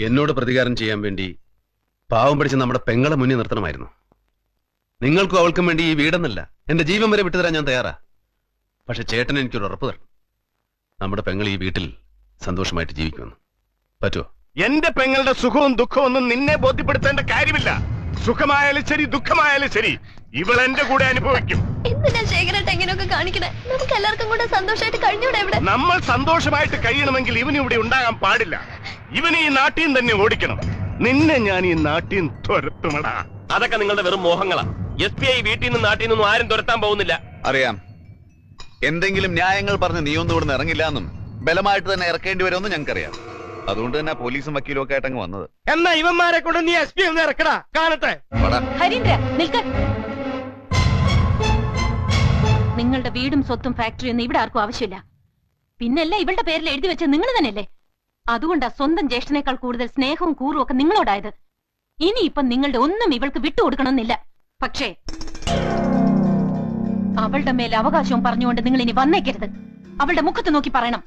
എന്നോട് പ്രതികാരം ചെയ്യാൻ വേണ്ടി പാവം പിടിച്ച് നമ്മുടെ പെങ്ങളെ മുന്നിൽ നിർത്തണമായിരുന്നു. നിങ്ങൾക്കും അവൾക്കും വേണ്ടി ഈ വീടെന്നല്ല എന്റെ ജീവൻ വരെ വിട്ടുതരാൻ ഞാൻ തയ്യാറാ. പക്ഷെ ചേട്ടൻ എനിക്കൊരു ഉറപ്പ് തരണം. നമ്മുടെ പെങ്ങൾ ഈ വീട്ടിൽ സന്തോഷമായിട്ട് ജീവിക്കുമെന്ന്. പറ്റുമോ എന്റെ പെങ്ങളുടെ സുഖവും ദുഃഖവും ഒന്നും നിന്നെ ബോധ്യപ്പെടുത്തേണ്ട കാര്യമില്ല. സുഖമായാലും ശരി ദുഃഖമായാലും ശരി. ഇവൾ എന്റെ കൂടെ അനുഭവിക്കും. എന്തിനാ ശേഖരട്ട് എങ്ങനെയൊക്കെ കാണിക്കണേ? നമുക്ക് എല്ലാവർക്കും കൂടെ സന്തോഷമായിട്ട് കഴിഞ്ഞൂടെ ഇവിടെ? നമ്മൾ സന്തോഷമായിട്ട് കഴിയണമെങ്കിൽ ഇവന് ഇവിടെ ഉണ്ടാകാൻ പാടില്ല. ഇവന് ഈ നാട്ടിൽ തന്നെ ഓടിക്കണം. നിന്നെ ഞാൻ ഈ നാട്ടിൽ തുരത്തുമടാ. അതൊക്കെ നിങ്ങളുടെ വെറും മോഹങ്ങളാ. എസ് പി ഐ വീട്ടിൽ നിന്നും നാട്ടിൽ നിന്നും ആരും തുരത്താൻ പോകുന്നില്ല. അറിയാം. എന്തെങ്കിലും ന്യായങ്ങൾ പറഞ്ഞ് നീ ഒന്നും നിന്ന് ഇറങ്ങില്ല എന്നും ബലമായിട്ട് തന്നെ ഇറക്കേണ്ടി വരുമെന്നും ഞങ്ങൾക്കറിയാം. അതുകൊണ്ട് തന്നെ പോലീസും വക്കീലും ഒക്കെ ആയിട്ട് അങ്ങ് വന്നത്. എന്നാ ഇവന്മാരെ കൊണ്ട് നീ എസ് പി ഒന്ന് ഇറക്കടാ. കാണട്ടെ. ഹരീന്ദ്ര നിൽക്ക. നിങ്ങളുടെ വീടും സ്വത്തും ഫാക്ടറിയൊന്നും ഇവിടെ ആർക്കും ആവശ്യമില്ല. പിന്നല്ല ഇവളുടെ പേരിൽ എഴുതി വെച്ച നിങ്ങൾ തന്നെയല്ലേ? അതുകൊണ്ടാ സ്വന്തം ജ്യേഷ്ഠനേക്കാൾ കൂടുതൽ സ്നേഹവും കൂറും ഒക്കെ നിങ്ങളോടായത്. ഇനി ഇപ്പം നിങ്ങളുടെ ഒന്നും ഇവൾക്ക് വിട്ടുകൊടുക്കണമെന്നില്ല. പക്ഷേ അവളുടെ മേൽ അവകാശവും പറഞ്ഞുകൊണ്ട് നിങ്ങൾ ഇനി വന്നേക്കരുത്. അവളുടെ മുഖത്ത് നോക്കി പറയണം.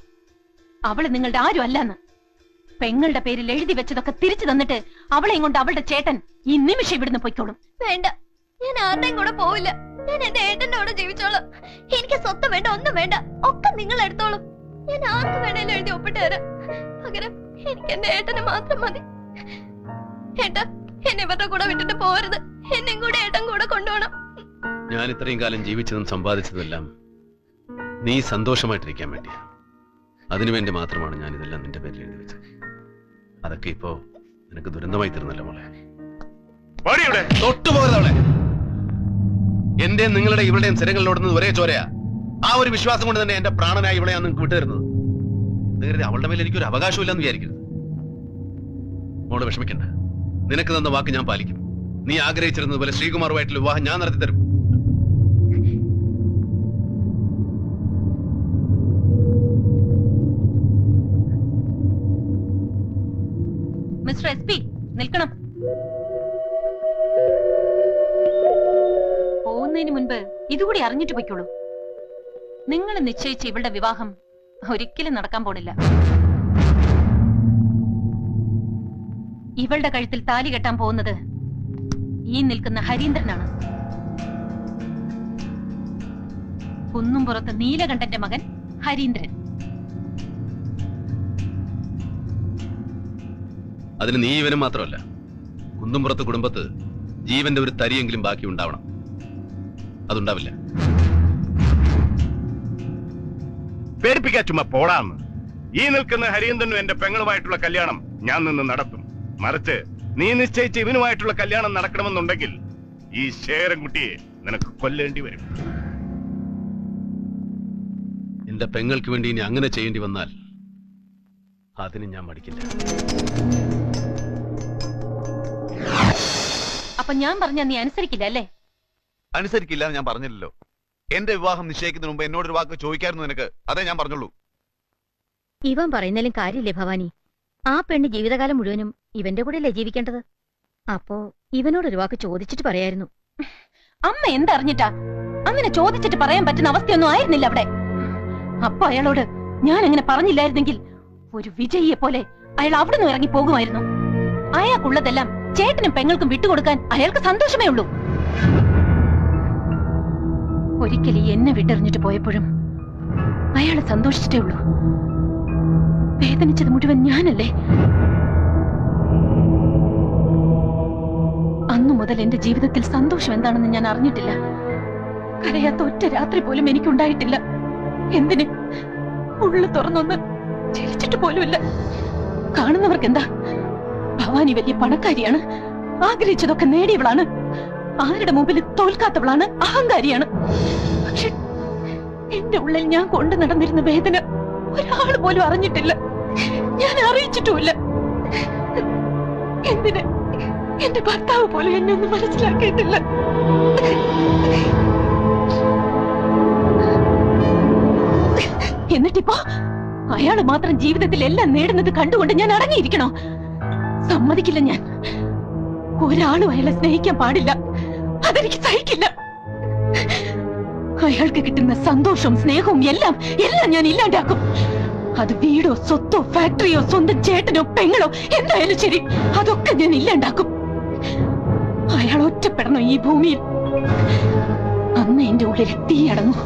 അവൾ നിങ്ങളുടെ ആരും അല്ലെന്ന്. പെങ്ങളുടെ പേരിൽ എഴുതി വെച്ചതൊക്കെ തിരിച്ചു തന്നിട്ട് അവളെയും കൊണ്ട് അവളുടെ ചേട്ടൻ ഈ നിമിഷം ഇവിടുന്ന് പൊയ്ക്കോളും. വേണ്ട. ഞാൻ ആരുടെയും കൂടെ പോവില്ല. ഞാൻ എന്റെ ഏട്ടന്റെ കൂടെ ജീവിച്ചോളാം. എനിക്ക് സ്വത്ത് വേണ്ട ഒന്നും വേണ്ട. ഒക്കെ നിങ്ങൾ എടുത്തോളൂ. ഞാൻ ആർക്ക് വേണേലും എഴുതി ഒപ്പിട്ട് തരാം. പകരം എനിക്ക് എന്റെ ഏട്ടന് മാത്രം മതി. ഏട്ടാ എന്നെ ഇവരുടെ കൂടെ വിട്ടിട്ട് പോരുത്. എന്നെയും കൂടെ ഏട്ടൻ കൂടെ കൊണ്ടുപോകണം. ഞാൻ ഇത്രയും കാലം ജീവിച്ചതും സമ്പാദിച്ചതെല്ലാം നീ സന്തോഷമായിട്ടിരിക്കാൻ വേണ്ടിയാ. അതിനുവേണ്ടി മാത്രമാണ് ഞാൻ ഇതെല്ലാം നിന്റെ പേരിൽ എഴുതി വെച്ചത്. അതൊക്കെ ഇപ്പോ നിനക്ക് ദുരന്തമായി തീർന്നല്ലോ മോളെ. തൊട്ടുപോകരുതവളെ എന്റെ നിങ്ങളുടെ ഇവളുടെയും സ്ഥിരങ്ങളിലോടുന്നത് ഒരേ ചോരയാ. ആ ഒരു വിശ്വാസം കൊണ്ട് തന്നെ എന്റെ പ്രാണനായി ഇവളെയാണ് നിങ്ങൾക്ക് വിട്ടുതരുന്നത്. കരുതി അവളുടെ മേൽ എനിക്കൊരു അവകാശമില്ലെന്ന് വിചാരിക്കരുത്. മോൾ വിഷമിക്കണ്ട. നിനക്ക് തന്ന വാക്ക് ഞാൻ പാലിക്കും. നീ ആഗ്രഹിച്ചിരുന്നത് പോലെ ശ്രീകുമാറുമായിട്ടുള്ള വിവാഹം ഞാൻ നടത്തി തരും മിസ്റ്റർ എസ് പി നിൽക്കണം. പോകുന്നതിന് മുൻപ് ഇതുകൂടി അറിഞ്ഞിട്ട് പൊയ്ക്കോളൂ. നിങ്ങൾ നിശ്ചയിച്ച ഇവളുടെ വിവാഹം ഒരിക്കലും നടക്കാൻ പോണില്ല. ഇവളുടെ കഴുത്തിൽ താലി കെട്ടാൻ പോകുന്നത് ഈ നിൽക്കുന്ന ഹരീന്ദ്രനാണ്. കുന്നും പുറത്ത് നീലകണ്ഠന്റെ മകൻ ഹരീന്ദ്രൻ. അതിന് നീ ഇവനും മാത്രമല്ല. കുന്നുംപുറത്ത് കുടുംബത്ത് ജീവന്റെ ഒരു തരിയെങ്കിലും ബാക്കി ഉണ്ടാവണം. അതുണ്ടാവില്ല. പേടിപ്പിക്കാ ചുമ്മാ പോടാന്ന്. ഈ നിൽക്കുന്ന ഹരീന്ദ്രനും എന്റെ പെങ്ങളുമായിട്ടുള്ള കല്യാണം ഞാൻ നിന്ന് നടത്തും. മറിച്ച് നീ നിശ്ചയിച്ച് ഇവനുമായിട്ടുള്ള കല്യാണം നടക്കണമെന്നുണ്ടെങ്കിൽ ഈ ശേരൻകുട്ടിയെ നിനക്ക് കൊല്ലേണ്ടി വരും. എന്റെ പെങ്ങൾക്ക് വേണ്ടി ഇനി അങ്ങനെ ചെയ്യേണ്ടി വന്നാൽ അതിന് ഞാൻ മടിക്കില്ല. അപ്പൊ ഞാൻ പറഞ്ഞ നീ അനുസരിക്കില്ല അല്ലേ? അനുസരിക്കില്ല എന്ന് ഞാൻ പറഞ്ഞില്ലല്ലോ. എന്റെ വിവാഹം നിശ്ചയിക്കുന്നതിന് മുമ്പ് എന്നോടൊരു വാക്ക് ചോദിക്കായിരുന്നു നിനക്ക്. അതേ ഞാൻ പറഞ്ഞുള്ളൂ. ഇവൻ പറയുന്നതിലും കാര്യമില്ലേ ഭവാനി? ആ പെണ്ണ് ജീവിതകാലം മുഴുവനും ഇവന്റെ കൂടെയല്ലേ ജീവിക്കേണ്ടത്? അപ്പോ ഇവനോടൊരു വാക്ക് ചോദിച്ചിട്ട് പറയായിരുന്നു. അമ്മ എന്തറിഞ്ഞിട്ടാ? അങ്ങനെ ചോദിച്ചിട്ട് പറയാൻ പറ്റുന്ന അവസ്ഥയൊന്നും ആയിരുന്നില്ല അവിടെ. അപ്പൊ അയാളോട് ഞാൻ അങ്ങനെ പറഞ്ഞില്ലായിരുന്നെങ്കിൽ ഒരു വിജയിയെ പോലെ അയാൾ അവിടെ നിന്ന് ഇറങ്ങി പോകുമായിരുന്നു. അയാൾക്കുള്ളതെല്ലാം ചേട്ടനും പെങ്ങൾക്കും വിട്ടുകൊടുക്കാൻ അയാൾക്ക് സന്തോഷമേ ഉള്ളൂ. ഒരിക്കൽ ഈ എന്നെ വിട്ടെറിഞ്ഞിട്ട് പോയപ്പോഴും അയാൾ സന്തോഷിച്ചിട്ടേ ഉള്ളൂ. വേദനിച്ചത് മുഴുവൻ ഞാനല്ലേ? അന്നു മുതൽ എന്റെ ജീവിതത്തിൽ സന്തോഷം എന്താണെന്ന് ഞാൻ അറിഞ്ഞിട്ടില്ല. കരയാത്ത ഒറ്റ രാത്രി പോലും എനിക്കുണ്ടായിട്ടില്ല. എന്തിന്? ഉള്ളു തുറന്നൊന്ന് ചിരിച്ചിട്ട് പോലുമില്ല. കാണുന്നവർക്ക് എന്താ ഭവാനി വലിയ പണക്കാരിയാണ്. ആഗ്രഹിച്ചതൊക്കെ നേടിയവളാണ്. ആരുടെ മുമ്പിൽ തോൽക്കാത്തവളാണ്. അഹങ്കാരിയാണ്. പക്ഷെ എന്റെ ഉള്ളിൽ ഞാൻ കൊണ്ടു നടന്നിരുന്ന വേദന ഒരാൾ പോലും അറിഞ്ഞിട്ടില്ല. ഞാൻ അറിയിച്ചിട്ടുമില്ല. എന്തിന് എന്റെ ഭർത്താവ് പോലും എന്നെ ഒന്നും മനസ്സിലാക്കിയിട്ടില്ല. എന്നിട്ടിപ്പോ അയാൾ മാത്രം ജീവിതത്തിൽ എല്ലാം നേടുന്നത് കണ്ടുകൊണ്ട് ഞാൻ അടങ്ങിയിരിക്കണോ? സമ്മതിക്കില്ല ഞാൻ. ഒരാളും അയാളെ സ്നേഹിക്കാൻ പാടില്ല. അതെനിക്ക് സഹിക്കില്ല. അയാൾക്ക് കിട്ടുന്ന സന്തോഷവും സ്നേഹവും എല്ലാം എല്ലാം ഞാൻ ഇല്ലാണ്ടാക്കും. അത് വീടോ സ്വത്തോ ഫാക്ടറിയോ സ്വന്തം ചേട്ടനോ പെങ്ങളോ എന്തായാലും ശരി അതൊക്കെ ഞാൻ ഇല്ലാണ്ടാക്കും. അയാൾ ഒറ്റപ്പെടണം ഈ ഭൂമിയിൽ. അന്ന് എന്റെ ഉള്ളിൽ തീ അടങ്ങും